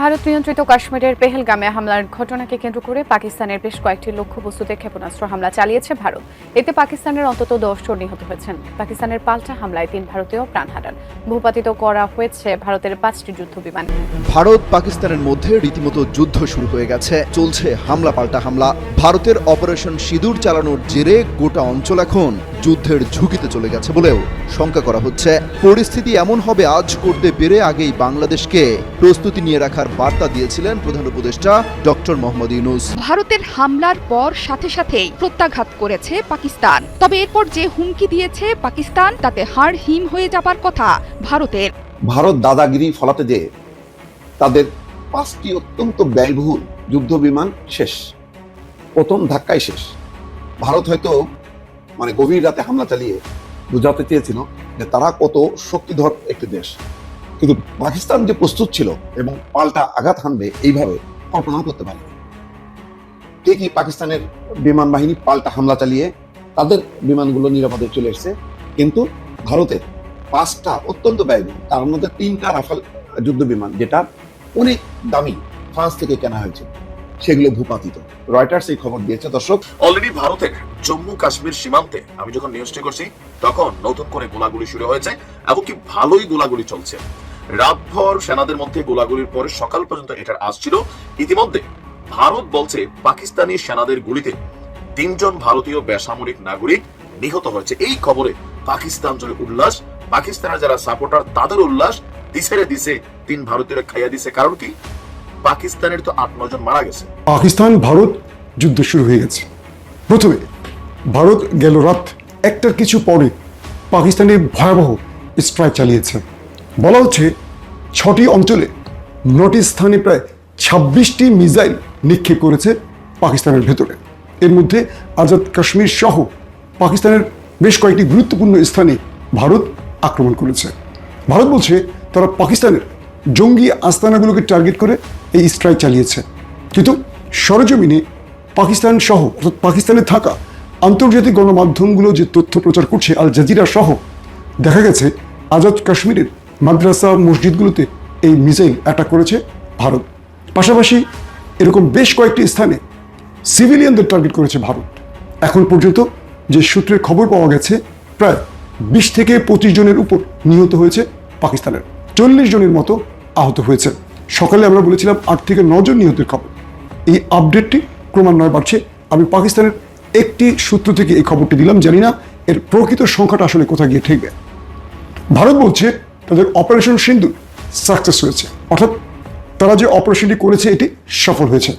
ভারত নিয়ন্ত্রিত কাশ্মীরের পেহেলগামে হামলার ঘটনাকে কেন্দ্র করে পাকিস্তানের বেশ কয়েকটি লক্ষ্য লক্ষ্যবস্তুতে ক্ষেপণাস্ত্র হামলা চালিয়েছে ভারত। এতে পাকিস্তানের অন্তত দশ জন নিহত হয়েছেন। পাকিস্তানের পাল্টা হামলায় তিন ভারতীয় প্রাণ হারান। ভূপাতিত করা হয়েছে ভারতের পাঁচটি যুদ্ধ বিমান। ভারত পাকিস্তানের মধ্যে রীতিমতো যুদ্ধ শুরু হয়ে গেছে। চলছে হামলা পাল্টা হামলা। ভারতের অপারেশন সিঁদুর চালানোর জেরে গোটা অঞ্চল এখন যুদ্ধের ঝুঁকিতে চলে গেছে বলেও শঙ্কা করা হচ্ছে। পরিস্থিতি এমন হবে আজ করতে পেরে আগেই বাংলাদেশকে প্রস্তুতি নিয়ে রাখার বার্তা দিয়েছিলেন প্রধান উপদেষ্টা ডক্টর মোহাম্মদ ইউনুস। ভারতের হামলার পর সাথে সাথেই প্রত্যাঘাত করেছে পাকিস্তান। তবে এরপর যে হুমকি দিয়েছে পাকিস্তান তাতে হাড় হিম হয়ে যাবার কথা ভারতের। ভারত দাদাগিরি ফলাতে যে তাদের পাঁচটি অত্যন্ত ব্যয়বহুল যুদ্ধ বিমান শেষ প্রথম ধাক্কায় শেষ। ভারত হয়তো মানে গভীর রাতে হামলা চালিয়ে বোঝাতে চেয়েছিল যে তারা কত শক্তিধর একটি দেশ। কিন্তু পাকিস্তান যে প্রস্তুত ছিল এবং পাল্টা আঘাত হানবে এইভাবে কল্পনাও করতে পারে ঠিকই পাকিস্তানের বিমান বাহিনী পাল্টা হামলা চালিয়ে তাদের বিমানগুলো নিরাপদে চলে এসেছে? কিন্তু ভারতের পাঁচটা অত্যন্ত ব্যয়বহুল, তার মধ্যে তিনটা রাফাল যুদ্ধ বিমান, যেটা অনেক দামি ফ্রান্স থেকে কেনা হয়েছে, সেগুলো ভূপাতিত। রয়টার্স এই খবর দিয়েছে, দর্শক। অলরেডি ভারতের জম্মু কাশ্মীর সীমান্তে আমি যখন নিউজটি করছি, তখন নতুন করে গোলাগুলি শুরু হয়েছে, এমনকি ভালোই গোলাগুলি চলছে। রাতভর সেনাদের মধ্যে গোলাগুলির পরে সকাল পর্যন্ত এটার আসছিল ইতিমধ্যে ভারত বলছে পাকিস্তানি সেনাদের গুলিতে তিনজন ভারতীয় বেসামরিক নাগরিক নিহত হয়েছে। এই খবরে পাকিস্তান জুড়ে উল্লাস। পাকিস্তানের যারা সাপোর্টার তাদের উল্লাস। দিছে রে দিছে তিন ভারতীয় খাইয়া দিছে। কারণ কি? পাকিস্তানের তো আট নজন মারা গেছে। পাকিস্তান, ভারত যুদ্ধ শুরু হয়ে গেছে। প্রথমে ভারত গেল রাত একটার কিছু পরে পাকিস্তানে ভয়াবহ স্ট্রাইক চালিয়েছে। বলা হচ্ছে ছটি অঞ্চলে নটি স্থানে প্রায় ছাব্বিশটি মিসাইল নিক্ষেপ করেছে পাকিস্তানের ভেতরে। এর মধ্যে আজাদ কাশ্মীর সহ পাকিস্তানের বেশ কয়েকটি গুরুত্বপূর্ণ স্থানে ভারত আক্রমণ করেছে। ভারত বলছে তারা পাকিস্তানের জঙ্গি আস্তানাগুলোকে টার্গেট করে এই স্ট্রাইক চালিয়েছে। কিন্তু সরজমিনে পাকিস্তান সহ অর্থাৎ পাকিস্তানে থাকা আন্তর্জাতিক গণমাধ্যমগুলো যে তথ্য প্রচার করছে, আল জাজিরা সহ, দেখা গেছে আজাদ কাশ্মীরের মাদ্রাসা মসজিদগুলোতে এই মিসাইল অ্যাটাক করেছে ভারত। পাশাপাশি এরকম বেশ কয়েকটি স্থানে সিভিলিয়ানদের টার্গেট করেছে ভারত। এখন পর্যন্ত যে সূত্রের খবর পাওয়া গেছে, প্রায় বিশ থেকে পঁচিশ জনের উপর নিহত হয়েছে পাকিস্তানের। চল্লিশ জনের মতো আহত হয়েছে। সকালে আমরা বলেছিলাম আট থেকে নজন নিহতের খবর। এই আপডেটটি ক্রমান্বয়ে বাড়ছে। আমি পাকিস্তানের একটি সূত্র থেকে এই খবরটি দিলাম, জানি না এর প্রকৃত সংখ্যাটা আসলে কোথায় গিয়ে ঠেকবে। ভারত বলছে তাদের অপারেশন সিন্ধু সাকসেস হয়েছে। অর্থাৎ তারা যে অপারেশনটি করেছে, এটি সফল হয়েছে।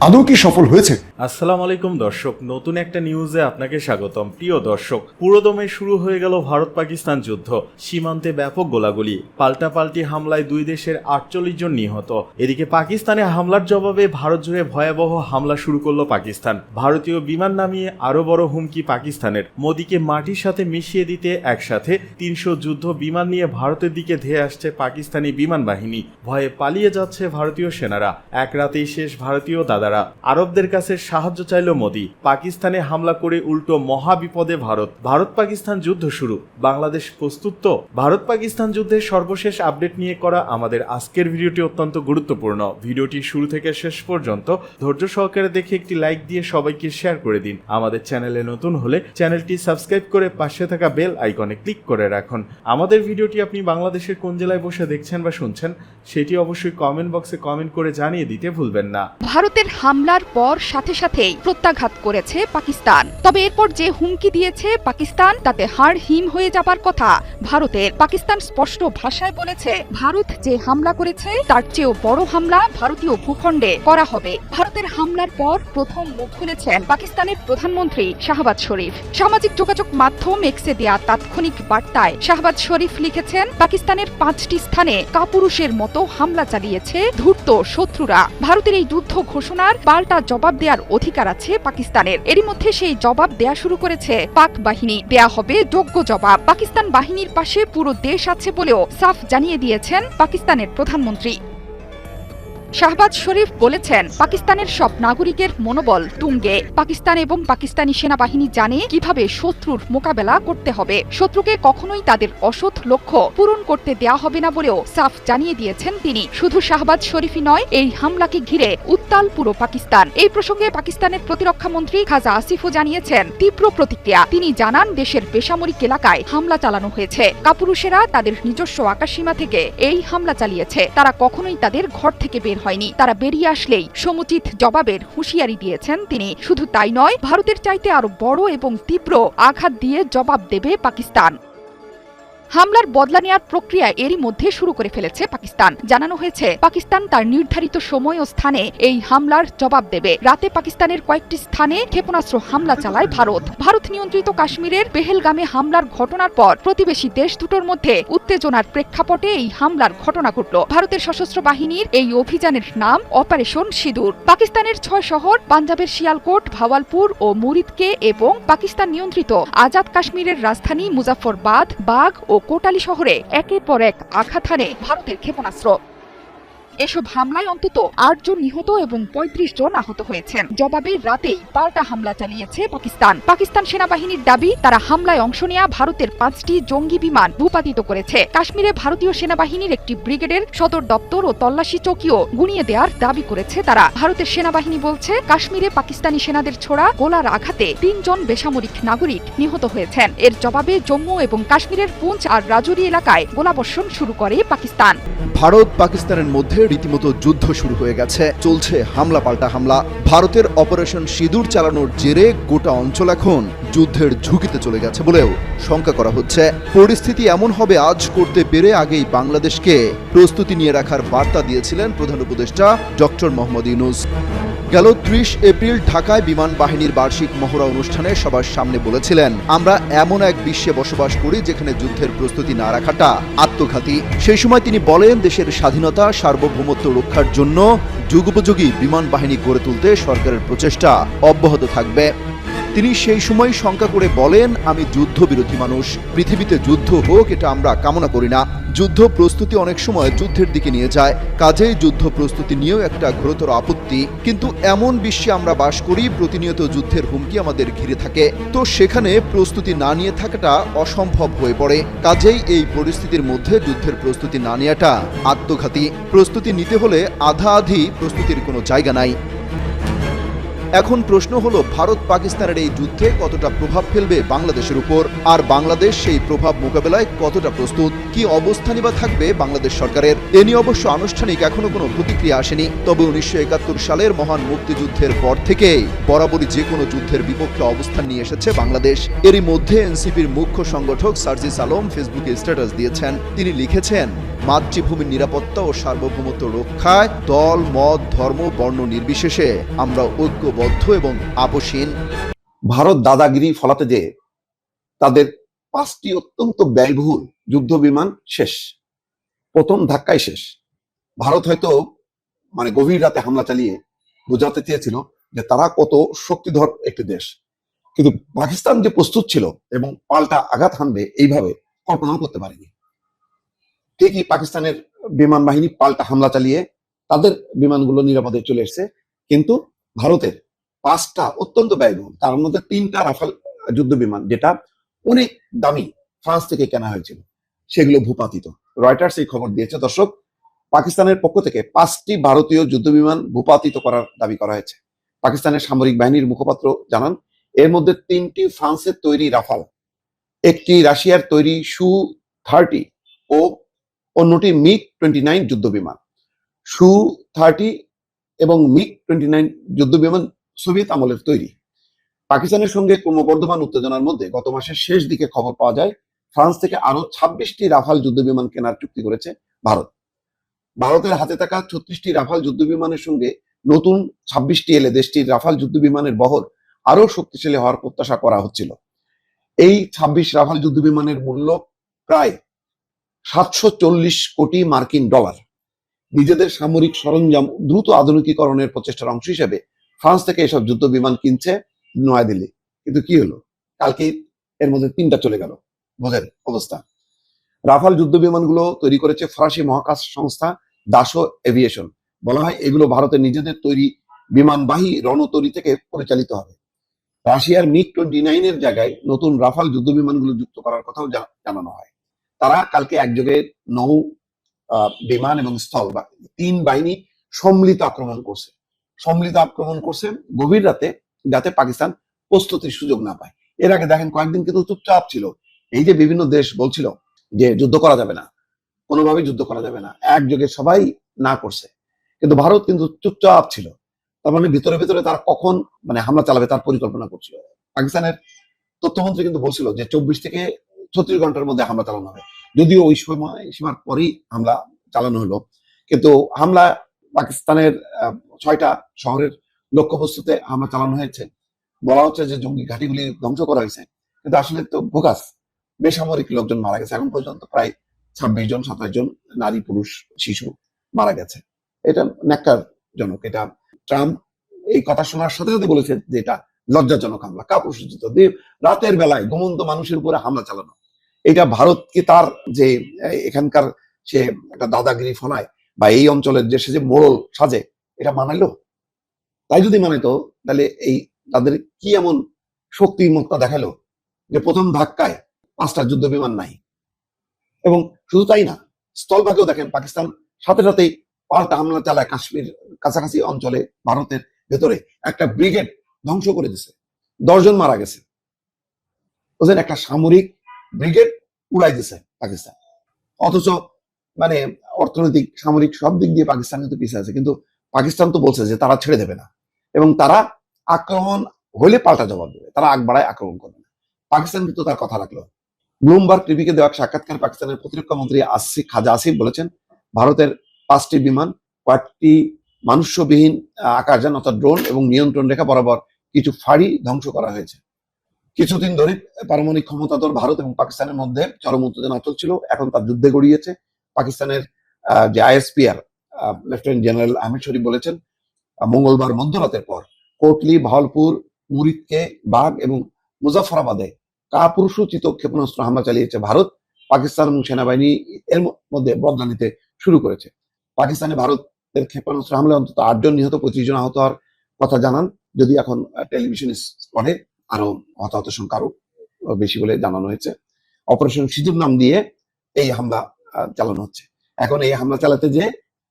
আদৌ কি সফল হয়েছে? আসসালামু আলাইকুম দর্শক, নতুন একটা নিউজে আপনাকে স্বাগতম। প্রিয় দর্শক, পুরোদমে শুরু হয়ে গেল ভারত পাকিস্তান যুদ্ধ। সীমান্তে ব্যাপক গোলাগুলি। পাল্টাপাল্টি হামলায় দুই দেশের আটচল্লিশ জন নিহত। এদিকে পাকিস্তানে হামলার জবাবে ভারত জুড়ে ভয়াবহ হামলা শুরু করল পাকিস্তান। ভারতীয় বিমান নামিয়ে আরও বড় হুমকি পাকিস্তানের। মোদীকে মাটির সাথে মিশিয়ে দিতে একসাথে তিনশো যুদ্ধ বিমান নিয়ে ভারতের দিকে ধেয়ে আসছে পাকিস্তানি বিমান বাহিনী। ভয়ে পালিয়ে যাচ্ছে ভারতীয় সেনারা। এক রাতেই শেষ ভারতীয় দাদারা। আরবদের কাছে সাহায্য চাইল মোদী। পাকিস্তানে হামলা করে উল্টো মহাবিপদে ভারত। ভারত পাকিস্তান যুদ্ধ শুরু। বাংলাদেশ প্রস্তুত তো? ভারত পাকিস্তান যুদ্ধের সর্বশেষ আপডেট নিয়ে করা আমাদের আজকের ভিডিওটি অত্যন্ত গুরুত্বপূর্ণ। ভিডিওটি শুরু থেকে শেষ পর্যন্ত ধৈর্য সহকারে দেখে একটি লাইক দিয়ে সবাইকে শেয়ার করে দিন। আমাদের চ্যানেলে নতুন হলে চ্যানেলটি সাবস্ক্রাইব করে পাশে থাকা বেল আইকনে ক্লিক করে রাখুন। আমাদের ভিডিওটি আপনি বাংলাদেশের কোন জেলায় বসে দেখছেন বা শুনছেন, সেটি অবশ্যই কমেন্ট বক্সে কমেন্ট করে জানিয়ে দিতে ভুলবেন না। ভারতের হামলার পর সাথে সাথেই প্রত্যাঘাত করেছে পাকিস্তান। তবে এরপর যে হুমকি দিয়েছে পাকিস্তান, তাতে হাড় হিম হয়ে যাবার কথা ভারতের। পাকিস্তান স্পষ্ট ভাষায় বলেছে, ভারত যে হামলা করেছে, তার চেয়েও বড় হামলা ভারতীয় ভূখণ্ডে করা হবে। ভারতের হামলার পর প্রথম মুখ খুলেছেন পাকিস্তানের প্রধানমন্ত্রী শাহবাজ শরীফ। সামাজিক যোগাযোগ মাধ্যম এক্সে দেয়া তাৎক্ষণিক বার্তায় শাহবাজ শরীফ লিখেছেন, পাকিস্তানের পাঁচটি স্থানে কাপুরুষের মতো হামলা চালিয়েছে ধূর্ত শত্রুরা। ভারতের এই যুদ্ধ ঘোষণার পাল্টা জবাব দেওয়ার অধিকার আছে পাকিস্তানের। এরই মধ্যে সেই জবাব দেয়া শুরু করেছে পাক বাহিনী। দেয়া হবে যোগ্য জবাব। পাকিস্তান বাহিনীর পাশে পুরো দেশ আছে বলেও সাফ জানিয়ে দিয়েছেন পাকিস্তানের প্রধানমন্ত্রী। শাহবাজ শরীফ বলেছেন, পাকিস্তানের সব নাগরিকের মনোবল তুঙ্গে। পাকিস্তান এবং পাকিস্তানি সেনাবাহিনী জানে কীভাবে শত্রুর মোকাবেলা করতে হবে। শত্রুকে কখনোই তাদের অসৎ লক্ষ্য পূরণ করতে দেয়া হবে না বলেও সাফ জানিয়ে দিয়েছেন তিনি। শুধু শাহবাজ শরীফই নয়, এই হামলাকে ঘিরে উত্তাল পুরো পাকিস্তান। এই প্রসঙ্গে পাকিস্তানের প্রতিরক্ষা মন্ত্রী খাজা আসিফও জানিয়েছেন, তীব্র প্রতিক্রিয়া। তিনি জানান, দেশের বেসামরিক এলাকায় হামলা চালানো হয়েছে। কাপুরুষেরা তাদের নিজস্ব আকাশসীমা থেকে এই হামলা চালিয়েছে। তারা কখনোই তাদের ঘর থেকে বের হয়নি। তারা বেরিয়ে আসলেই সমুচিত জবাবের হুঁশিয়ারি দিয়েছেন তিনি। শুধু তাই নয়, ভারতের চাইতে আরও বড় এবং তীব্র আঘাত দিয়ে জবাব দেবে পাকিস্তান। হামলার বদলা নেওয়ার প্রক্রিয়া এরই মধ্যে শুরু করে ফেলেছে পাকিস্তান। জানানো হয়েছে, পাকিস্তান তার নির্ধারিত সময় ও স্থানে এই হামলার জবাব দেবে। রাতে পাকিস্তানের কয়েকটি স্থানে ক্ষেপণাস্ত্র হামলা চালায় ভারত। ভারত নিয়ন্ত্রিত কাশ্মীরের পেহেলগামে হামলার ঘটনার পর প্রতিবেশী দেশ দুটোর মধ্যে উত্তেজনার প্রেক্ষাপটে এই হামলার ঘটনা ঘটল। ভারতের সশস্ত্র বাহিনীর এই অভিযানের নাম অপারেশন সিঁদুর। পাকিস্তানের ছয় শহর, পাঞ্জাবের শিয়ালকোট, ভাওয়ালপুর ও মুরিদকে এবং পাকিস্তান নিয়ন্ত্রিত আজাদ কাশ্মীরের রাজধানী মুজাফরবাদ বাঘ ও কোটালি শহরে একের পর এক আঘাত হানে ভারতের ক্ষেপণাস্ত্র। এসব হামলায় অন্তত আটজন নিহত এবং পঁয়ত্রিশ জন আহত হয়েছেন। জবাবে রাতেই পাল্টা হামলা চালিয়েছে পাকিস্তান। পাকিস্তান সেনাবাহিনীর দাবি, তারা হামলায় অংশ নেওয়া ভারতের পাঁচটি জঙ্গি বিমান ভূপাতিত করেছে। কাশ্মীরে ভারতীয় সেনাবাহিনীর একটি ব্রিগেডের সদর দপ্তর ও তল্লাশি চৌকিও গুনিয়ে দেওয়ার দাবি করেছে তারা। ভারতের সেনাবাহিনী বলছে, কাশ্মীরে পাকিস্তানি সেনাদের ছোড়া গোলার আঘাতে তিনজন বেসামরিক নাগরিক নিহত হয়েছেন। এর জবাবে জম্মু এবং কাশ্মীরের পুঞ্চ আর রাজৌরি এলাকায় গোলাবর্ষণ শুরু করে পাকিস্তান। ভারত পাকিস্তানের মধ্যে রীতিমতো যুদ্ধ শুরু হয়ে গেছে। চলছে হামলা পাল্টা হামলা। ভারতের অপারেশন সিঁদুর চালানোর জেরে গোটা অঞ্চল এখন যুদ্ধের ঝুঁকিতে চলে গেছে বলেও শঙ্কা করা হচ্ছে। পরিস্থিতি এমন হবে, আজ করতে পেরে আগেই বাংলাদেশকে প্রস্তুতি নিয়ে রাখার বার্তা দিয়েছিলেন প্রধান উপদেষ্টা ডক্টর মোহাম্মদ ইউনুস। গেল ত্রিশ এপ্রিল ঢাকায় বিমান বাহিনীর বার্ষিক মহড়া অনুষ্ঠানে সবার সামনে বলেছিলেন, আমরা এমন এক বিশ্বে বসবাস করি যেখানে যুদ্ধের প্রস্তুতি না রাখাটা আত্মঘাতী। সেই সময় তিনি বলেন, দেশের স্বাধীনতা, সার্বভৌমত্ব রক্ষার জন্য যুগোপযোগী বিমান বাহিনী গড়ে তুলতে সরকারের প্রচেষ্টা অব্যাহত থাকবে। তিনি সেই সময় শঙ্কা করে বলেন, আমি যুদ্ধ বিরোধী মানুষ। পৃথিবীতে যুদ্ধ হোক, এটা আমরা কামনা করি না। যুদ্ধ প্রস্তুতি অনেক সময় যুদ্ধের দিকে নিয়ে যায়। কাজেই যুদ্ধ প্রস্তুতি নিয়েও একটা ঘোরতর আপত্তি। কিন্তু এমন বিশ্বে আমরা বাস করি, প্রতিনিয়ত যুদ্ধের হুমকি আমাদের ঘিরে থাকে। তো সেখানে প্রস্তুতি না নিয়ে থাকাটা অসম্ভব হয়ে পড়ে। কাজেই এই পরিস্থিতির মধ্যে যুদ্ধের প্রস্তুতি না নেওয়াটা আত্মঘাতী। প্রস্তুতি নিতে হলে আধা আধি প্রস্তুতির কোনো জায়গা নাই। এখন প্রশ্ন হলো, ভারত পাকিস্তানের এই যুদ্ধে কতটা প্রভাব ফেলবে বাংলাদেশের উপর? আর বাংলাদেশ সেই প্রভাব মোকাবেলায় কতটা প্রস্তুত? কি অবস্থানই বা থাকবে বাংলাদেশ সরকারের? এ নিয়ে অবশ্য আনুষ্ঠানিক এখনও কোনো প্রতিক্রিয়া আসেনি। তবে উনিশশো একাত্তর সালের মহান মুক্তিযুদ্ধের পর থেকেই বরাবরই যে কোনো যুদ্ধের বিপক্ষে অবস্থান নিয়ে এসেছে বাংলাদেশ। এরই মধ্যে এনসিপির মুখ্য সংগঠক সার্জিস আলম ফেসবুকে স্ট্যাটাস দিয়েছেন। তিনি লিখেছেন, মাতৃভূমির নিরাপত্তা ও সার্বভৌমত্ব রক্ষায় দল, মত, ধর্ম, বর্ণ নির্বিশেষে আমরা ঐক্যবদ্ধ এবং আপোষহীন। ভারত দাদাগিরি ফলাতে যে তাদের পাঁচটি অত্যন্ত ব্যয়বহুল যুদ্ধ বিমান শেষ, প্রথম ধাক্কায় শেষ। ভারত হয়তো মানে গভীর রাতে হামলা চালিয়ে বোঝাতে চেয়েছিল যে তারা কত শক্তিধর একটি দেশ। কিন্তু পাকিস্তান যে প্রস্তুত ছিল এবং পাল্টা আঘাত হানবে এইভাবে কল্পনাও করতে পারেনি। ঠিকই পাকিস্তানের বিমান বাহিনী পাল্টা হামলা চালিয়ে তাদের বিমানগুলো নিরাপদে চলে এসেছে, কিন্তু ভারতের পাঁচটা অত্যন্ত ব্যয়বহুল। তার মধ্যে তিনটা রাফাল যুদ্ধ বিমান, যেটা অনেক দামি ফ্রান্স থেকে কেনা হয়েছিল। সেগুলো ভূপাতিত। রয়টার্স এই খবর দিয়েছে। দর্শক, পাকিস্তানের পক্ষ থেকে পাঁচটি ভারতীয় যুদ্ধ বিমান ভূপাতিত করার দাবি করা হয়েছে। পাকিস্তানের সামরিক বাহিনীর মুখপাত্র জানান, এর মধ্যে তিনটি ফ্রান্সের তৈরি রাফাল, একটি রাশিয়ার তৈরি সু থার্টি ও অন্যটি মিগ টোয়েন্টি নাইন যুদ্ধ বিমান। সু থার্টি এবং মিগ টোয়েন্টি নাইন যুদ্ধ বিমান সোভিয়েত আমলের তৈরি। পাকিস্তানের সঙ্গে ক্রমবর্ধমান উত্তেজনার মধ্যে গত মাসের শেষ দিকে খবর পাওয়া যায়, ফ্রান্স থেকে আরও ছাব্বিশটি রাফাল যুদ্ধ বিমান কেনার চুক্তি করেছে ভারত। ভারতের হাতে থাকা ছত্রিশটি রাফাল যুদ্ধ বিমানের সঙ্গে নতুন ছাব্বিশটি এলে দেশটির রাফাল যুদ্ধ বিমানের বহর আরও শক্তিশালী হওয়ার প্রত্যাশা করা হচ্ছিল। এই ছাব্বিশ রাফাল যুদ্ধ বিমানের মূল্য প্রায় সাতশো চল্লিশ কোটি মার্কিন ডলার। নিজেদের সামরিক সরঞ্জাম দ্রুত আধুনিকীকরণের প্রচেষ্টার অংশ হিসেবে ফ্রান্স থেকে এসব যুদ্ধ বিমান কিনছে নয়াদিল্লি। কিন্তু কি হলো? কালকে এর মধ্যে তিনটা চলে গেল। বোঝেন অবস্থা। রাফাল যুদ্ধ বিমানগুলো তৈরি করেছে ফরাসি মহাকাশ সংস্থা দাসো এভিয়েশন। বলা হয় এগুলো ভারতের নিজেদের তৈরি বিমানবাহী রণতরী থেকে পরিচালিত হবে। রাশিয়ার মিগ টোয়েন্টি নাইনের জায়গায় নতুন রাফাল যুদ্ধ বিমানগুলো যুক্ত করার কথাও জানানো হয়। তারা কালকে একযোগে নৌ বিমান এবং স্থল তিন বাহিনী সম্মিলিত আক্রমণ করছে। সম্মিলিত আক্রমণ করছে গভীর রাতে, যাতে পাকিস্তান প্রস্তুতির সুযোগ না পায়। এর আগে দেখেন কয়েকদিন কিন্তু চুপচাপ ছিল। এই যে বিভিন্ন দেশ বলছিল যে যুদ্ধ করা যাবে না, কোনোভাবেই যুদ্ধ করা যাবে না, একযোগে সবাই না করছে। কিন্তু ভারত কিন্তু চুপচাপ ছিল। তার মানে ভিতরে ভিতরে তারা কখন মানে হামলা চালাবে তার পরিকল্পনা করছিল। পাকিস্তানের তথ্যমন্ত্রী কিন্তু বলছিল যে চব্বিশ থেকে ছত্রিশ ঘণ্টার মধ্যে হামলা চালানো হবে। যদিও ওই সময় সীমার পরেই হামলা চালানো হলো। কিন্তু হামলা পাকিস্তানের ছয়টা শহরের লক্ষ্যবস্তুতে হামলা চালানো হয়েছে। বলা হচ্ছে যে জঙ্গি ঘাঁটিগুলি ধ্বংস করা হয়েছে। কিন্তু আসলে তো ভোকাস বেসামরিক লোকজন মারা গেছে। এখন পর্যন্ত প্রায় ছাব্বিশ জন, সাতাশ জন নারী, পুরুষ, শিশু মারা গেছে। এটা ন্যাক্কারজনক। এটা ট্রাম্প এই কথা শোনার সাথে সাথে বলেছে যে এটা লজ্জাজনক হামলা। কাপুরসূচিত রাতের বেলায় ঘুমন্ত মানুষের উপরে হামলা চালানো। এটা ভারতকে তার যে এখানকার সে একটা দাদাগিরি ফলায় বা এই অঞ্চলের যে, সে যে মোড়ল সাজে এটা মানাইলো? তাই যদি মানাইতো, তাহলে এই তাদের কি এমন শক্তিমত্তা দেখাল যে প্রথম ধাক্কায় পাঁচটা যুদ্ধ বিমান নাই? এবং শুধু তাই না, স্থলভাগেও দেখেন পাকিস্তান সাথে সাথেই পাল্টা হামলা চালায় কাশ্মীর কাছাকাছি অঞ্চলে ভারতের ভেতরে। একটা ব্রিগেড ধ্বংস করে দিছে। দশজন মারা গেছে। বুঝলেন? একটা সামরিক ব্রিগেড উড়াই দিছে পাকিস্তান। অথচ মানে অর্থনৈতিক, সামরিক সব দিক দিয়ে পাকিস্তান কিন্তু পিছিয়ে আছে। কিন্তু পাকিস্তান তো বলছে যে তারা ছেড়ে দেবে না। এবং তারা আক্রমণ হলে পাল্টা জবাব দেবে। তারা আগ বাড়ায় আক্রমণ করবে না। পাকিস্তান কিন্তু তার কথা রাখল। ব্লুমবার্গ টিভিকে দেওয়া সাক্ষাৎকার পাকিস্তানের প্রতিরক্ষা মন্ত্রী আসিফ খাজা আসিফ বলেছেন, ভারতের পাঁচটি বিমান, কয়েকটি মানুষ্যবিহীন আকাশযান অর্থাৎ ড্রোন এবং নিয়ন্ত্রণ রেখা বরাবর কিছু ফাঁড়ি ধ্বংস করা হয়েছে। কিছুদিন ধরে পারমাণবিক ক্ষমতাধর ভারত এবং পাকিস্তানের মধ্যে চরম উত্তেজনা চলছিল এখন তার যুদ্ধে গড়িয়েছে। পাকিস্তানের যে ISPR lieutenant general Ahmed Sharif বলেছেন মঙ্গলবার মধ্যরাতের পর কোটলি ভাওয়ালপুর মুরিদকে বাগ এবং মুজাফরাবাদে কাপুরুষোচিত ক্ষেপণাস্ত্র হামলা চালিয়েছে ভারত, পাকিস্তান এবং সেনাবাহিনী এর মধ্যে বদলা নিতে শুরু করেছে। পাকিস্তানে ভারতের ক্ষেপণাস্ত্র হামলায় অন্তত আটজন নিহত, পঁচিশ জন আহত হওয়ার কথা জানান। যদি এখন টেলিভিশন স্পটে আরও হতাহত সংখ্যা আরও বেশি বলে জানানো হয়েছে। অপারেশন সিঁদুর নাম দিয়ে এই হামলা চালানো হচ্ছে। এখন এই হামলা চালাতে যে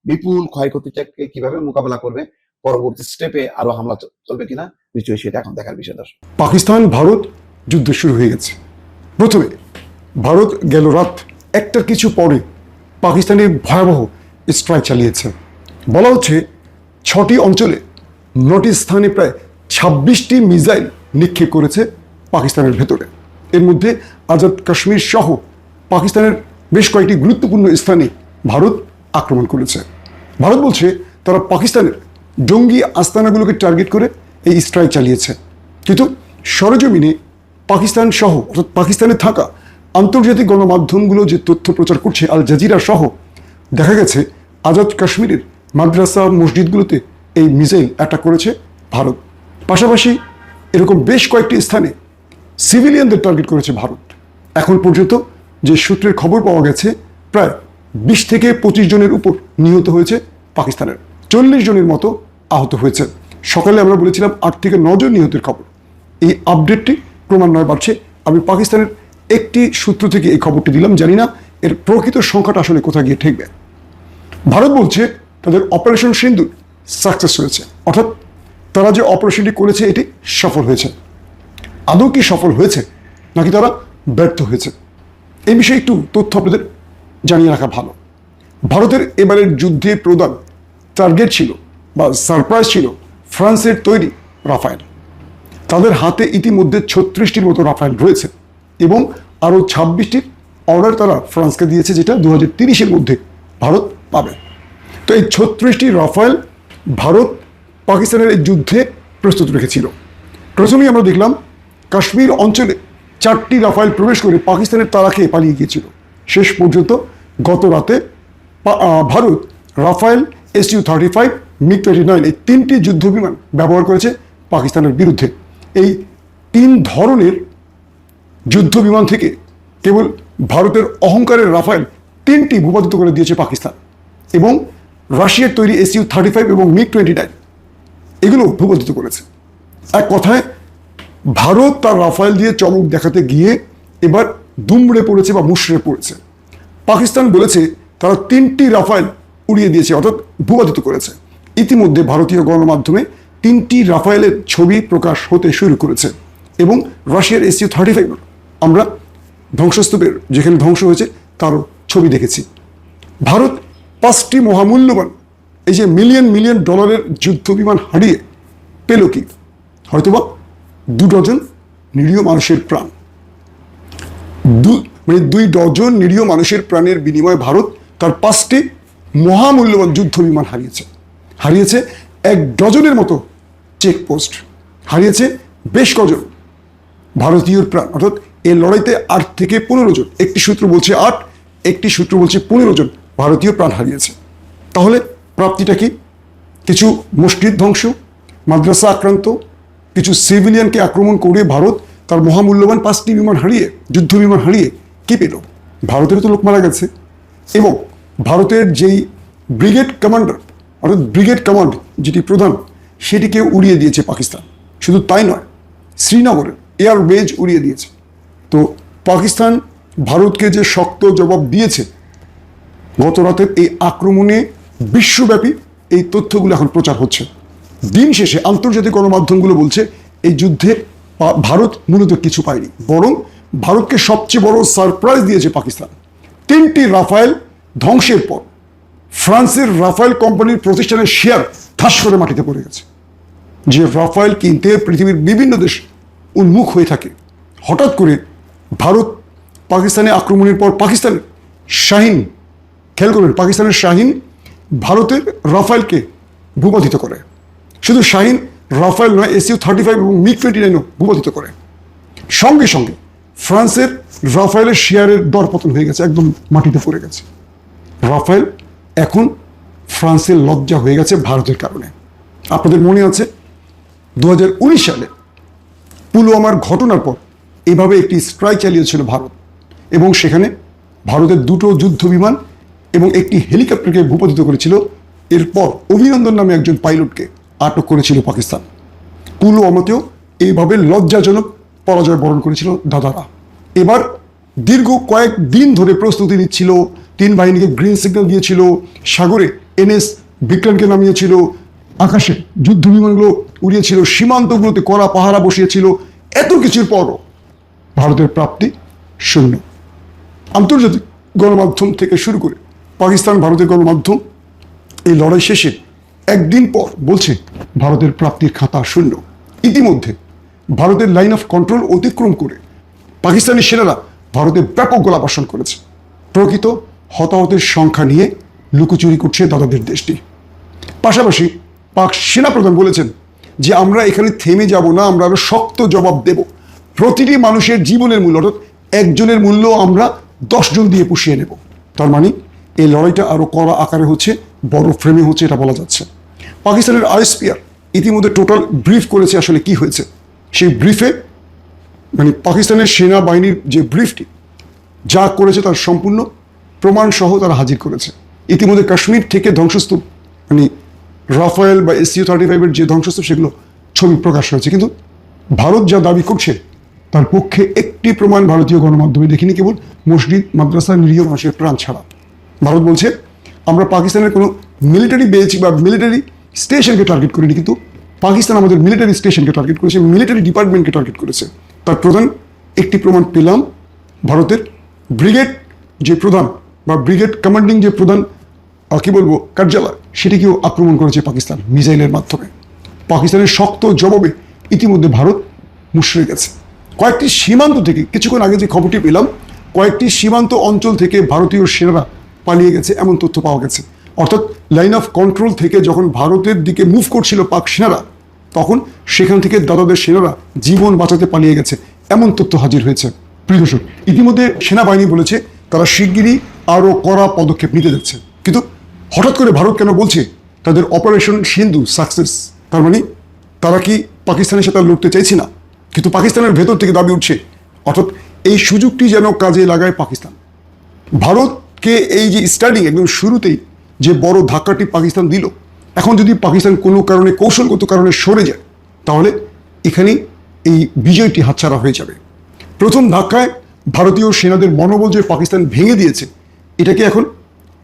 বিপুল ক্ষয়ক্ষতিটাকে কীভাবে মোকাবেলা করবে? পরবর্তী স্টেপে আরও হামলা চলবে কিনা? নিশ্চয়ই সেটা এখন দেখার বিষয় দর্শক। পাকিস্তান, ভারত যুদ্ধ শুরু হয়ে গেছে। প্রথমে, ভারত গেল রাত একটার কিছু পরে পাকিস্তানের ভয়াবহ স্ট্রাইক চালিয়েছে। বলা হচ্ছে ছটি অঞ্চলে নটি স্থানে প্রায় ছাব্বিশটি মিসাইল নিক্ষেপ করেছে পাকিস্তানের ভেতরে। এর মধ্যে আজাদ কাশ্মীর সহ পাকিস্তানের বেশ কয়েকটি গুরুত্বপূর্ণ স্থানে ভারত আক্রমণ করেছে। ভারত বলছে তারা পাকিস্তানের জঙ্গি আস্তানাগুলোকে টার্গেট করে এই স্ট্রাইক চালিয়েছে। কিন্তু সরজমিনে পাকিস্তান সহ, অর্থাৎ পাকিস্তানে থাকা আন্তর্জাতিক গণমাধ্যমগুলো যে তথ্য প্রচার করছে, আল জাজিরা সহ, দেখা গেছে আজাদ কাশ্মীরের মাদ্রাসা মসজিদগুলোতে এই মিসাইল অ্যাটাক করেছে ভারত। পাশাপাশি এরকম বেশ কয়েকটি স্থানে সিভিলিয়ানদের টার্গেট করেছে ভারত। এখন পর্যন্ত যে সূত্রের খবর পাওয়া গেছে, প্রায় বিশ থেকে পঁচিশ জনের উপর নিহত হয়েছে পাকিস্তানের। চল্লিশ জনের মতো আহত হয়েছে। সকালে আমরা বলেছিলাম আট থেকে নজন নিহতের খবর। এই আপডেটটি ক্রমান্বয়ে বাড়ছে। আমি পাকিস্তানের একটি সূত্র থেকে এই খবরটি দিলাম, জানি না এর প্রকৃত সংখ্যাটা আসলে কোথায় গিয়ে ঠেকবে। ভারত বলছে তাদের অপারেশন সিন্ধুর সাকসেস হয়েছে। অর্থাৎ তারা যে অপারেশনটি করেছে, এটি সফল হয়েছে। আদৌ কি সফল হয়েছে, নাকি তারা ব্যর্থ হয়েছে? এই বিষয়ে একটু তথ্য আপনাদের জানিয়ে রাখা ভালো। ভারতের এবারের যুদ্ধে প্রদান টার্গেট ছিল বা সারপ্রাইজ ছিল ফ্রান্সের তৈরি রাফায়েল। তাদের হাতে ইতিমধ্যে ছত্রিশটির মতো রাফায়েল রয়েছে এবং আরও ছাব্বিশটির অর্ডার তারা ফ্রান্সকে দিয়েছে যেটা দু হাজার তিরিশের মধ্যে ভারত পাবে। তো এই ছত্রিশটি রাফায়েল ভারত পাকিস্তানের এই যুদ্ধে প্রস্তুত রেখেছিল। প্রথমেই আমরা দেখলাম কাশ্মীর অঞ্চলে চারটি রাফায়েল প্রবেশ করে পাকিস্তানের তারা খেয়ে পালিয়ে গিয়েছিল। শেষ পর্যন্ত গত রাতে Bharat, Rafale S U thirty five, MiG twenty nine, এই তিনটি যুদ্ধ বিমান ব্যবহার করেছে পাকিস্তানের বিরুদ্ধে। এই তিন ধরনের যুদ্ধ বিমান থেকে কেবল ভারতের অহংকারের রাফায়েল তিনটি ভূপাতিত করে দিয়েছে পাকিস্তান এবং রাশিয়ার তৈরি এসইউ থার্টি ফাইভ এবং মিগ টোয়েন্টি নাইন এগুলো ভূপাতিত করেছে। এক কথায়, ভারত তার রাফায়েল দিয়ে চমক দেখাতে গিয়ে এবার দুমড়ে পড়েছে বা মুশড়ে পড়েছে। পাকিস্তান বলেছে তারা তিনটি রাফায়েল উড়িয়ে দিয়েছে, অর্থাৎ ভূপাতিত করেছে। ইতিমধ্যে ভারতীয় গণমাধ্যমে তিনটি রাফায়েলের ছবি প্রকাশ হতে শুরু করেছে এবং রাশিয়ার এসইউ থার্টি ফাইভ আমরা ধ্বংসস্তূপের যেখানে ধ্বংস হয়েছে তারও ছবি দেখেছি। ভারত পাঁচটি মহামূল্যবান, এই যে মিলিয়ন মিলিয়ন ডলারের যুদ্ধ বিমান হারিয়ে পেল কি? হয়তোবা দু ডজন নিরীহ মানুষের প্রাণ। মানে দুই ডজন নিরীহ মানুষের প্রাণের বিনিময়ে ভারত তার পাঁচটি মহামূল্যবান যুদ্ধ বিমান হারিয়েছে। হারিয়েছে এক ডজনের মতো চেকপোস্ট। হারিয়েছে বেশ কজন ভারতীয় প্রাণ। অর্থাৎ এই লড়াইতে আট থেকে পনেরো জন, একটি সূত্র বলছে আট, একটি সূত্র বলছে পনেরো জন ভারতীয় প্রাণ হারিয়েছে। তাহলে প্রাপ্তিটা কি? কিছু মসজিদ ধ্বংস, মাদ্রাসা আক্রান্ত, কিছু সিভিলিয়ানকে আক্রমণ করে ভারত তার মহামূল্যবান পাঁচটি বিমান হারিয়ে, যুদ্ধ বিমান হারিয়ে কে পেল? ভারতের তো লোক মারা গেছে। এবং ভারতের যেই ব্রিগেড কমান্ডার, অর্থাৎ ব্রিগেড কমান্ড যেটি প্রধান সেটিকে উড়িয়ে দিয়েছে পাকিস্তান। শুধু তাই নয় শ্রীনগরের এয়ার বেজ উড়িয়ে দিয়েছে। তো পাকিস্তান ভারতকে যে শক্ত জবাব দিয়েছে গত রাতের এই আক্রমণে বিশ্বব্যাপী এই তথ্যগুলো এখন প্রচার হচ্ছে। দিন শেষে আন্তর্জাতিক গণমাধ্যমগুলো বলছে, এই যুদ্ধে পা- ভারত মূলত কিছু পায়নি, বরং ভারতকে সবচেয়ে বড় সারপ্রাইজ দিয়েছে পাকিস্তান। তিনটি রাফায়েল ধ্বংসের পর ফ্রান্সের রাফায়েল কোম্পানির প্রতিষ্ঠানের শেয়ার ধাস করে মাটিতে পড়ে গেছে। যে রাফায়েল কিনতে পৃথিবীর বিভিন্ন দেশ উন্মুখ হয়ে থাকে, হঠাৎ করে ভারত পাকিস্তানে আক্রমণের পর পাকিস্তানের শাহিন, খেয়াল করবেন, পাকিস্তানের শাহিন ভারতের রাফায়েলকে ভূপাতিত করে। শুধু শাহিন রাফায়েল নয় এসিও থার্টি ফাইভ এবং মিগ টোয়েন্টি নাইনও ভূপাতিত করে। সঙ্গে সঙ্গে ফ্রান্সের রাফায়েলের শেয়ারের দর পতন হয়ে গেছে, একদম মাটিতে পড়ে গেছে। রাফায়েল এখন ফ্রান্সের লজ্জা হয়ে গেছে ভারতের কারণে। আপনাদের মনে আছে দু হাজার উনিশ সালে পুলওয়ামার ঘটনার পর এভাবে একটি স্ট্রাইক চালিয়েছিল ভারত এবং সেখানে ভারতের দুটো যুদ্ধ বিমান এবং একটি হেলিকপ্টারকে ভূপাতিত করেছিল। এরপর অভিনন্দন নামে একজন পাইলটকে আটক করেছিল পাকিস্তান। পুলওয়ামাতেও এইভাবে লজ্জাজনক পরাজয় বরণ করেছিল দাদারা। এবার দীর্ঘ কয়েক দিন ধরে প্রস্তুতি নিচ্ছিল, তিন বাহিনীকে গ্রিন সিগন্যাল দিয়েছিল, সাগরে এনএস বিক্রানকে নামিয়েছিল, আকাশে যুদ্ধ বিমানগুলো উড়িয়েছিল, সীমান্তগুলোতে কড়া পাহারা বসিয়েছিল, এত কিছুর পরও ভারতের প্রাপ্তি শূন্য। আন্তর্জাতিক গণমাধ্যম থেকে শুরু করে পাকিস্তান ভারতের গণমাধ্যম এই লড়াই শেষে একদিন পর বলছে, ভারতের প্রাপ্তির খাতা শূন্য। ইতিমধ্যে ভারতের লাইন অফ কন্ট্রোল অতিক্রম করে পাকিস্তানি সেনারা ভারতে ব্যাপক গোলাবর্ষণ করেছে। প্রকৃত হতাহতের সংখ্যা নিয়ে লুকোচুরি করছে দাদাদের দেশটি। পাশাপাশি পাক সেনাপ্রধান বলেছেন যে, আমরা এখানে থেমে যাব না, আমরা আরও শক্ত জবাব দেব। প্রতিটি মানুষের জীবনের মূল্য অর্থাৎ একজনের মূল্য আমরা দশজন দিয়ে পুষিয়ে নেব। তার মানে এই লড়াইটা আরও কড়া আকারে হচ্ছে, বড় ফ্রেমে হচ্ছে, এটা বলা যাচ্ছে পাকিস্তানের আইএসপিআর ইতিমধ্যে টোটাল ব্রিফ করেছে আসলে কি হয়েছে। সেই ব্রিফে মানে পাকিস্তানের সেনাবাহিনীর যে ব্রিফটি যা করেছে তার সম্পূর্ণ প্রমাণ সহ তারা হাজির করেছে। ইতিমধ্যে কাশ্মীর থেকে ধ্বংসস্তূপ মানে রাফায়েল বা এসিও থার্টি ফাইভের যে ধ্বংসস্তূপ, সেগুলো ছবি প্রকাশ হয়েছে। কিন্তু ভারত যা দাবি করছে, তার পক্ষে একটি প্রমাণ ভারতীয় গণমাধ্যমে দেখিনি কেবল, মসজিদ, মাদ্রাসা, নিরীহ মানুষের প্রাণ ছাড়া। ভারত বলছে, আমরা পাকিস্তানের কোনো মিলিটারি বেজ বা মিলিটারি স্টেশনকে টার্গেট করিনি, কিন্তু পাকিস্তান আমাদের মিলিটারি স্টেশনকে টার্গেট করেছে মিলিটারি ডিপার্টমেন্টকে টার্গেট করেছে। তার প্রধান একটি প্রমাণ পেলাম, ভারতের ব্রিগেড যে প্রধান বা ব্রিগেড কমান্ডিং যে প্রধান কি বলব, কার্যালয়, সেটিকেও আক্রমণ করেছে পাকিস্তান মিসাইলের মাধ্যমে। পাকিস্তানের শক্ত জবাবে ইতিমধ্যে ভারত মুশড়ে গেছে। কয়েকটি সীমান্ত থেকে, কিছুক্ষণ আগে যে খবরটি পেলাম, কয়েকটি সীমান্ত অঞ্চল থেকে ভারতীয় সেনারা পালিয়ে গেছে, এমন তথ্য পাওয়া গেছে। অর্থাৎ লাইন অফ কন্ট্রোল থেকে যখন ভারতের দিকে মুভ করছিল পাক সেনারা, তখন সেখান থেকে দাদাদের সেনারা জীবন বাঁচাতে পালিয়ে গেছে। এমন তথ্য হাজির হয়েছে। প্রিয় দর্শক, ইতিমধ্যে সেনাবাহিনী বলেছে তারা শিগগিরই আরও কড়া পদক্ষেপ নিতে যাচ্ছে। কিন্তু হঠাৎ করে ভারত কেন বলছে তাদের অপারেশন সিন্ধু সাকসেস? তার মানে তারা কি পাকিস্তানের সাথে লড়তে চাইছে না? কিন্তু পাকিস্তানের ভেতর থেকে দাবি উঠছে, অর্থাৎ এই সুযোগটি যেন কাজে লাগায় পাকিস্তান। ভারতকে এই যে স্টার্টিং একদম শুরুতেই যে বড় ধাক্কাটি পাকিস্তান দিল। এখন যদি পাকিস্তান কোনো কারণে, কৌশলগত কারণে সরে যায়, তাহলে এখানে এই বিজয়টি হাতছাড়া হয়ে যাবে। প্রথম ধাক্কায় ভারতীয় সেনাদের মনোবল যে পাকিস্তান ভেঙে দিয়েছে, এটাকে এখন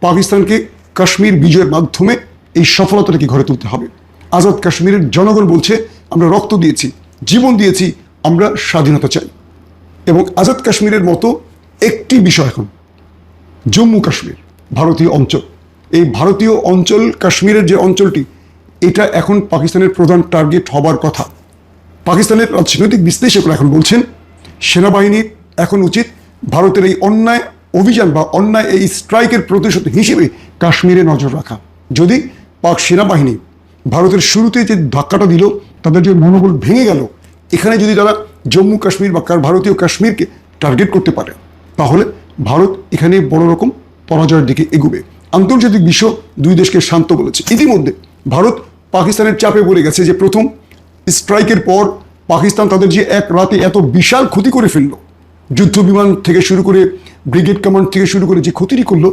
পাকিস্তানকে কাশ্মীর বিজয়ের মাধ্যমে এই সফলতাটাকে ঘরে তুলতে হবে। আজাদ কাশ্মীরের জনগণ বলছে, আমরা রক্ত দিয়েছি, জীবন দিয়েছি, আমরা স্বাধীনতা চাই। এবং আজাদ কাশ্মীরের মতো একটি বিষয় এখন, জম্মু কাশ্মীর, ভারতীয় অঞ্চল। এই ভারতীয় অঞ্চল, কাশ্মীরের যে অঞ্চলটি, এটা এখন পাকিস্তানের প্রধান টার্গেট হবার কথা। পাকিস্তানের রাজনৈতিক বিশ্লেষকরা এখন বলছেন সেনাবাহিনীর এখন উচিত ভারতের এই অন্যায় অভিযান বা অন্যায় এই স্ট্রাইকের প্রতিশোধ হিসেবে কাশ্মীরে নজর রাখা। যদি পাক সেনাবাহিনী ভারতের শুরুতে যে ধাক্কাটা দিল, তাদের যে মনোবল ভেঙে গেল, এখানে যদি তারা জম্মু কাশ্মীর বা ভারতীয় কাশ্মীরকে টার্গেট করতে পারে, তাহলে ভারত এখানে বড় রকম পরাজয়ের দিকে এগুবে। আন্তর্জাতিক বিশ্ব দুই দেশকে শান্ত বলেছে। ইতিমধ্যে ভারত পাকিস্তানের চাপে পড়ে গেছে যে প্রথম স্ট্রাইকের পর পাকিস্তান তাদের যে এক রাতে এত বিশাল ক্ষতি করে ফেলল। যুদ্ধ বিমান থেকে শুরু করে ব্রিগেড কমান্ড থেকে শুরু করে যে ক্ষতিটি করল,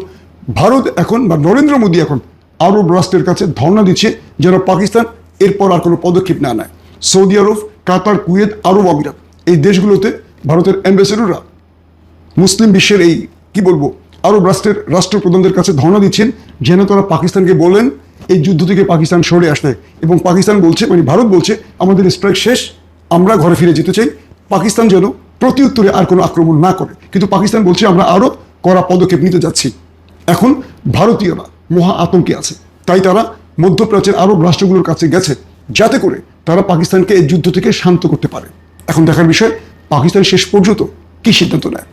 ভারত এখন বা নরেন্দ্র মোদী এখন আরব রাষ্ট্রের কাছে ধর্ণা দিচ্ছে যেন পাকিস্তান এরপর আর কোনো পদক্ষেপ না নেয়। সৌদি আরব, কাতার, কুয়েত, আরব আমিরাত এই দেশগুলোতে ভারতের অ্যাম্বাসেডররা মুসলিম বিশ্বের এই, কি বলব আরব রাষ্ট্রের রাষ্ট্রপ্রধানদের কাছে ধর্ণা দিচ্ছেন যেন তারা পাকিস্তানকে বলেন, এই যুদ্ধ থেকে পাকিস্তান সরে আসতে। এবং পাকিস্তান বলছে মানে ভারত বলছে, আমাদের স্ট্রাইক শেষ, আমরা ঘরে ফিরে যেতে চাই। পাকিস্তান যেন প্রতি উত্তরে আর কোনো আক্রমণ না করে। কিন্তু পাকিস্তান বলছে, আমরা আরও কড়া পদক্ষেপ নিতে যাচ্ছি। এখন ভারতীয়রা মহা আতঙ্কে আছে। তাই তারা মধ্যপ্রাচ্যের আরব রাষ্ট্রগুলোর কাছে গেছে, যাতে করে তারা পাকিস্তানকে এই যুদ্ধ থেকে শান্ত করতে পারে। এখন দেখার বিষয়, পাকিস্তান শেষ পর্যন্ত কি সিদ্ধান্ত নেয়?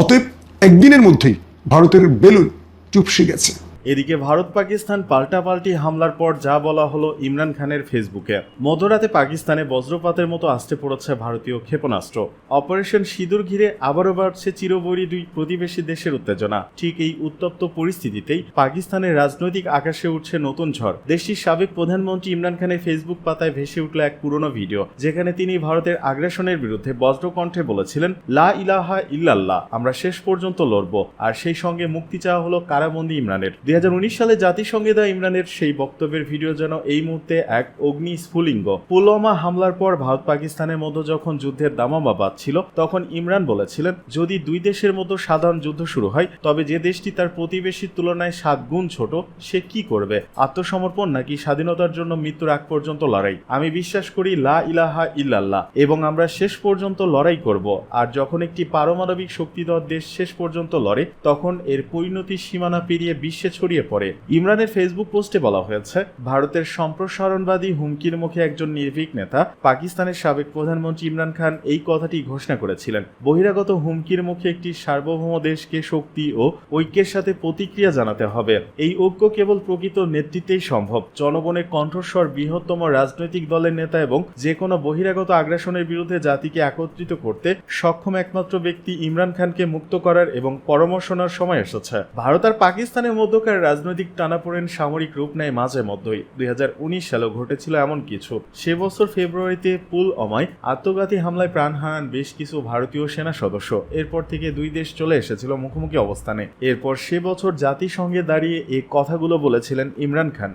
অতএব একদিনের মধ্যেই ভারতের বেলুন চুপসে গেছে। এদিকে ভারত পাকিস্তান পাল্টাপাল্টি হামলার পর যা বলা হলো ইমরান খানের ফেসবুকে। মধ্যরাতে পাকিস্তানে বজ্রপাতের মতো আসতে পড়েছে ভারতীয় ক্ষেপণাস্ত্র। অপারেশন সিঁদুর ঘিরে আবারও বাড়ছে চিরবৈরী দুই প্রতিবেশী দেশের উত্তেজনা। ঠিক এই উত্তপ্ত পরিস্থিতিতেই পাকিস্তানের রাজনৈতিক আকাশে উঠছে নতুন ঝড়। দেশটির সাবেক প্রধানমন্ত্রী ইমরান খানের ফেসবুক পাতায় ভেসে উঠল এক পুরনো ভিডিও, যেখানে তিনি ভারতের আগ্রাসনের বিরুদ্ধে বজ্রকণ্ঠে বলেছিলেন, লা ইলাহা ইল্লাল্লাহ, আমরা শেষ পর্যন্ত লড়ব। আর সেই সঙ্গে মুক্তি চাওয়া হলো কারাবন্দী ইমরানের। দুই সালে জাতিসংঘে দেওয়া ইমরানের সেই বক্তব্যের ভিডিও যেন এই মুহূর্তে এক অগ্নি স্ফুলিঙ্গ পুলওয়ামা হামলার পর ভারত পাকিস্তানের মধ্যে যখন যুদ্ধের দামামা বাঁধছিল তখন ইমরান বলেছিলেন, যদি দুই দেশের মতো সাধারণ যুদ্ধ শুরু হয়, তবে যে দেশটি তার প্রতিবেশীর তুলনায় সাত গুণ ছোট, সে কি করবে? আত্মসমর্পণ নাকি স্বাধীনতার জন্য মৃত্যুর আগ পর্যন্ত লড়াই? আমি বিশ্বাস করি, লা ইলাহা ইল্লাল্লাহ, এবং আমরা শেষ পর্যন্ত লড়াই করব। আর যখন একটি পারমাণবিক শক্তিধর দেশ শেষ পর্যন্ত লড়ে, তখন এর পরিণতির সীমানা পেরিয়ে বিশ্বে ছড়িয়ে পড়ে। ইমরানের ফেসবুক পোস্টে বলা হয়েছে, ভারতের সম্প্রসারণবাদী হুমকির মুখে একজন নির্ভীক নেতা পাকিস্তানের সাবেক প্রধানমন্ত্রী ইমরান খান এই কথাটি ঘোষণা করেছিলেন। বহিরাগত হুমকির মুখে একটি সার্বভৌম দেশকে শক্তি ও ঐক্যের সাথে প্রতিক্রিয়া জানাতে হবে। এই ঐক্য কেবল প্রকৃত নেতৃত্বেই সম্ভব। জনগণের কণ্ঠস্বর বৃহত্তম রাজনৈতিক দলের নেতা এবং যে কোনো বহিরাগত আগ্রাসনের বিরুদ্ধে জাতিকে একত্রিত করতে সক্ষম একমাত্র ব্যক্তি ইমরান খানকে মুক্ত করার এবং পরামর্শ সময় এসেছে। ভারত আর পাকিস্তানের মধ্যকার রাজনৈতিক টানাপোড়েন সামরিক রূপ নেয় মাঝে মধ্যেই। দুই সালেও ঘটেছিল এমন কিছু। সে বছর ফেব্রুয়ারিতে পুল অমায় আত্মঘাতী হামলায় প্রাণ হারান বেশ কিছু ভারতীয় সেনা সদস্য। এরপর থেকে দুই দেশ চলে এসেছিল মুখোমুখি অবস্থানে। এরপর সে বছর জাতিসংঘে দাঁড়িয়ে এই কথাগুলো বলেছিলেন ইমরান খান।